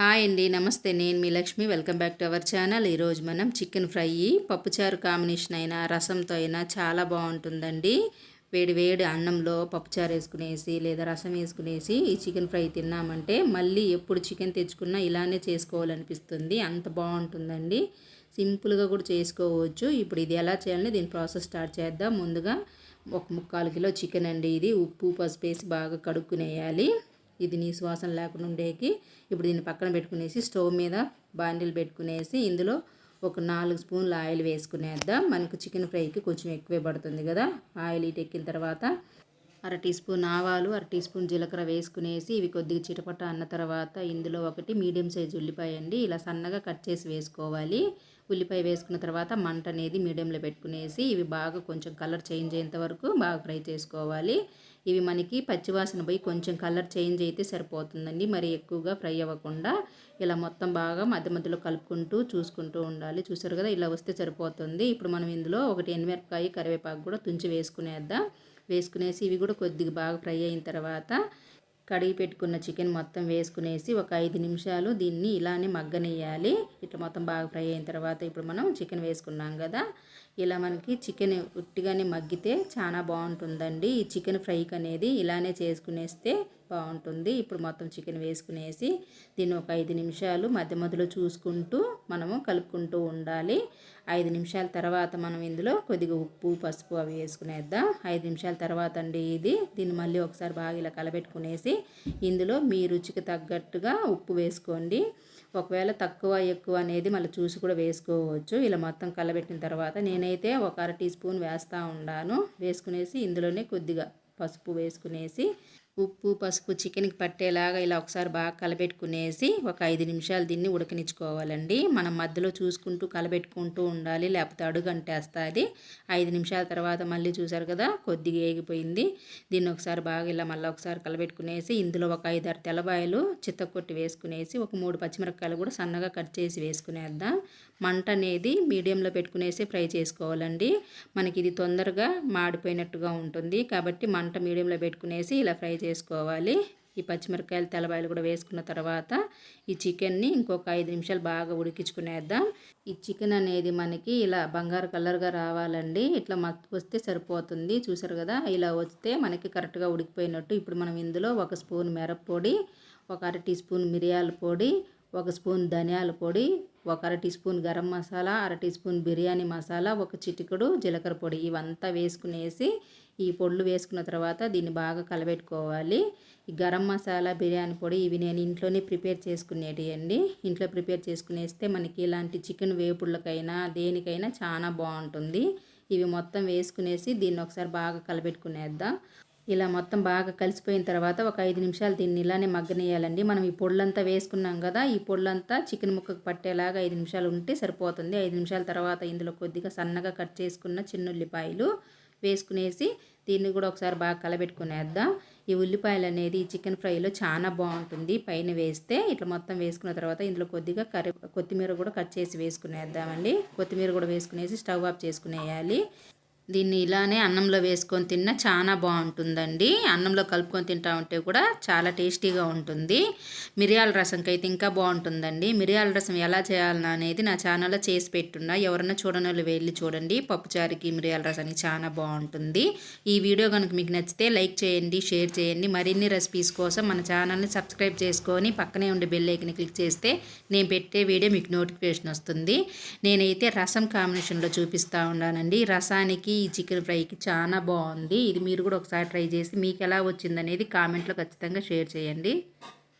Hi అండి నమస్తే. నేను మీ Lakshmi. Welcome back to our channel. ఈరోజు మనం చికెన్ ఫ్రై పప్పుచారు కాంబినేషన్ అయినా రసంతో అయినా చాలా బాగుంటుందండి. వేడి వేడి అన్నంలో పప్పుచారు వేసుకునేసి లేదా రసం వేసుకునేసి ఈ చికెన్ ఫ్రై తిన్నామంటే మళ్ళీ ఎప్పుడు చికెన్ తెచ్చుకున్నా ఇలానే చేసుకోవాలనిపిస్తుంది. అంత బాగుంటుందండి. సింపుల్గా కూడా చేసుకోవచ్చు. ఇప్పుడు ఇది ఎలా చేయాలని దీని ప్రాసెస్ స్టార్ట్ చేద్దాం. ముందుగా ఒక ముక్కాలు కిలో చికెన్ అండి ఇది. ఉప్పు పసుపు వేసి బాగా కడుక్కునేయాలి. ఇది నీ శ్వాసన లేకుండా ఉండేకి. ఇప్పుడు దీన్ని పక్కన పెట్టుకునేసి స్టవ్ మీద బాండిల్ పెట్టుకునేసి ఇందులో ఒక నాలుగు స్పూన్ల ఆయిల్ వేసుకునేద్దాం. మనకు చికెన్ ఫ్రైకి కొంచెం ఎక్కువే పడుతుంది కదా. ఆయిల్ ఇటు ఎక్కిన తర్వాత అర టీ స్పూన్ ఆవాలు అర టీ స్పూన్ జీలకర్ర వేసుకునేసి ఇవి కొద్దిగా చిటపట అన్న తర్వాత ఇందులో ఒకటి మీడియం సైజ్ ఉల్లిపాయ అండి. ఇలా సన్నగా కట్ చేసి వేసుకోవాలి. ఉల్లిపాయ వేసుకున్న తర్వాత మంట అనేది మీడియంలో పెట్టుకునేసి ఇవి బాగా కొంచెం కలర్ చేంజ్ అయ్యేంత వరకు బాగా ఫ్రై చేసుకోవాలి. ఇవి మనకి పచ్చివాసన పోయి కొంచెం కలర్ చేంజ్ అయితే సరిపోతుందండి. మరి ఎక్కువగా ఫ్రై అవ్వకుండా ఇలా మొత్తం బాగా మధ్య మధ్యలో కలుపుకుంటూ చూసుకుంటూ ఉండాలి. చూసారు కదా ఇలా వస్తే సరిపోతుంది. ఇప్పుడు మనం ఇందులో ఒకటి ఎనిమిరపకాయ కరివేపాకు కూడా తుంచి వేసుకునేద్దాం. వేసుకునేసి ఇవి కూడా కొద్దిగా బాగా ఫ్రై అయిన తర్వాత కడిగి పెట్టుకున్న చికెన్ మొత్తం వేసుకునేసి ఒక ఐదు నిమిషాలు దీన్ని ఇలానే మగ్గనేయాలి ఇట్లా మొత్తం బాగా ఫ్రై అయిన తర్వాత ఇప్పుడు మనం చికెన్ వేసుకున్నాం కదా. ఇలా మనకి చికెన్ ఉట్టిగానే మగ్గితే చాలా బాగుంటుందండి. ఈ చికెన్ ఫ్రైకి అనేది ఇలానే చేసుకునేస్తే బాగుంటుంది. ఇప్పుడు మొత్తం చికెన్ వేసుకునేసి దీన్ని ఒక ఐదు నిమిషాలు మధ్య మధ్యలో చూసుకుంటూ మనము కలుపుకుంటూ ఉండాలి. ఐదు నిమిషాల తర్వాత మనం ఇందులో కొద్దిగా ఉప్పు పసుపు అవి వేసుకునేద్దాం. ఐదు నిమిషాల తర్వాత అండి ఇది. దీన్ని మళ్ళీ ఒకసారి బాగా ఇలా కలబెట్టుకునేసి ఇందులో మీ రుచికి తగ్గట్టుగా ఉప్పు వేసుకోండి. ఒకవేళ తక్కువ ఎక్కువ అనేది మళ్ళీ చూసి కూడా వేసుకోవచ్చు. ఇలా మొత్తం కలబెట్టిన తర్వాత నేనైతే ఒక అర టీ స్పూన్ వేస్తూ ఉన్నాను. వేసుకునేసి ఇందులోనే కొద్దిగా పసుపు వేసుకునేసి ఉప్పు పసుపు చికెన్కి పట్టేలాగా ఇలా ఒకసారి బాగా కలబెట్టుకునేసి ఒక ఐదు నిమిషాలు దీన్ని ఉడకనిచ్చుకోవాలండి. మనం మధ్యలో చూసుకుంటూ కలబెట్టుకుంటూ ఉండాలి లేకపోతే అడుగు అంటేస్తుంది. ఐదు నిమిషాల తర్వాత మళ్ళీ చూసారు కదా కొద్దిగా ఏగిపోయింది. దీన్ని ఒకసారి బాగా ఇలా మళ్ళీ ఒకసారి కలబెట్టుకునేసి ఇందులో ఒక ఐదారు తెల్లబాయలు చిత్తకొట్టి వేసుకునేసి ఒక మూడు పచ్చిమిరపకాయలు కూడా సన్నగా కట్ చేసి వేసుకునేద్దాం. మంట అనేది మీడియంలో పెట్టుకునేసి ఫ్రై చేసుకోవాలండి. మనకి ఇది తొందరగా మాడిపోయినట్టుగా ఉంటుంది. కాబట్టి మంట మీడియంలో పెట్టుకునేసి ఇలా ఫ్రై చేసుకోవాలి ఈ పచ్చిమిరపకాయలు తెల్లబాయలు కూడా వేసుకున్న తర్వాత ఈ చికెన్ని ఇంకొక ఐదు నిమిషాలు బాగా ఉడికించుకునేద్దాం. ఈ చికెన్ అనేది మనకి ఇలా బంగారు కలర్గా రావాలండి. ఇట్లా మత్తు వస్తే సరిపోతుంది. చూసారు కదా? ఇలా వస్తే మనకి కరెక్ట్గా ఉడికిపోయినట్టు. ఇప్పుడు మనం ఇందులో ఒక స్పూన్ మిరప్పొడి ఒక అర టీ స్పూన్ మిరియాల పొడి ఒక స్పూన్ ధనియాల పొడి ఒక అర టీ స్పూన్ గరం మసాలా అర టీ స్పూన్ బిర్యానీ మసాలా ఒక చిటికుడు జీలకర్ర పొడి ఇవంతా వేసుకునేసి ఈ పొడులు వేసుకున్న తర్వాత దీన్ని బాగా కలబెట్టుకోవాలి. ఈ గరం మసాలా బిర్యానీ పొడి ఇవి నేను ఇంట్లోనే ప్రిపేర్ చేసుకునేటి అండి. ఇంట్లో ప్రిపేర్ చేసుకునేస్తే మనకి ఇలాంటి చికెన్ వేపుళ్ళకైనా దేనికైనా చాలా బాగుంటుంది. ఇవి మొత్తం వేసుకునేసి దీన్ని ఒకసారి బాగా కలబెట్టుకునేద్దాం. ఇలా మొత్తం బాగా కలిసిపోయిన తర్వాత ఒక ఐదు నిమిషాలు దీన్ని ఇలానే మగ్గనేయాలండి. మనం ఈ పొళ్ళంతా వేసుకున్నాం కదా ఈ పొళ్ళంతా చికెన్ ముక్కకు పట్టేలాగా ఐదు నిమిషాలు ఉంటే సరిపోతుంది. ఐదు నిమిషాల తర్వాత ఇందులో కొద్దిగా సన్నగా కట్ చేసుకున్న చిన్న ఉల్లిపాయలు వేసుకునేసి దీన్ని కూడా ఒకసారి బాగా కలబెట్టుకునేద్దాం. ఈ ఉల్లిపాయలు అనేది చికెన్ ఫ్రైలో చాలా బాగుంటుంది. పైన వేస్తే ఇట్లా మొత్తం వేసుకున్న తర్వాత ఇందులో కొద్దిగా కర్రీ కొత్తిమీర కూడా కట్ చేసి వేసుకునేద్దామండి. కొత్తిమీర కూడా వేసుకునేసి స్టవ్ ఆఫ్ చేసుకునేయాలి. దీన్ని ఇలానే అన్నంలో వేసుకొని తిన్నా చాలా బాగుంటుందండి. అన్నంలో కలుపుకొని తింటా ఉంటే కూడా చాలా టేస్టీగా ఉంటుంది. మిరియాల రసంకి అయితే ఇంకా బాగుంటుందండి. మిరియాల రసం ఎలా చేయాలన్నా అనేది నా ఛానల్లో చేసి పెట్టున్నా. ఎవరన్నా చూడని వాళ్ళు వెళ్ళి చూడండి. పప్పుచారుకి మిరియాల రసానికి చాలా బాగుంటుంది. ఈ వీడియో కనుక మీకు నచ్చితే లైక్ చేయండి షేర్ చేయండి. మరిన్ని రెసిపీస్ కోసం మన ఛానల్ని సబ్స్క్రైబ్ చేసుకొని పక్కనే ఉండే బెల్ ఐకన్ క్లిక్ చేస్తే నేను పెట్టే వీడియో మీకు నోటిఫికేషన్ వస్తుంది. నేనైతే రసం కాంబినేషన్లో చూపిస్తూ ఉన్నానండి. రసానికి ఈ చికెన్ ఫ్రైకి చాలా బాగుంది. ఇది మీరు కూడా ఒకసారి ట్రై చేసి మీకు ఎలా వచ్చిందనేది కామెంట్లో ఖచ్చితంగా షేర్ చేయండి.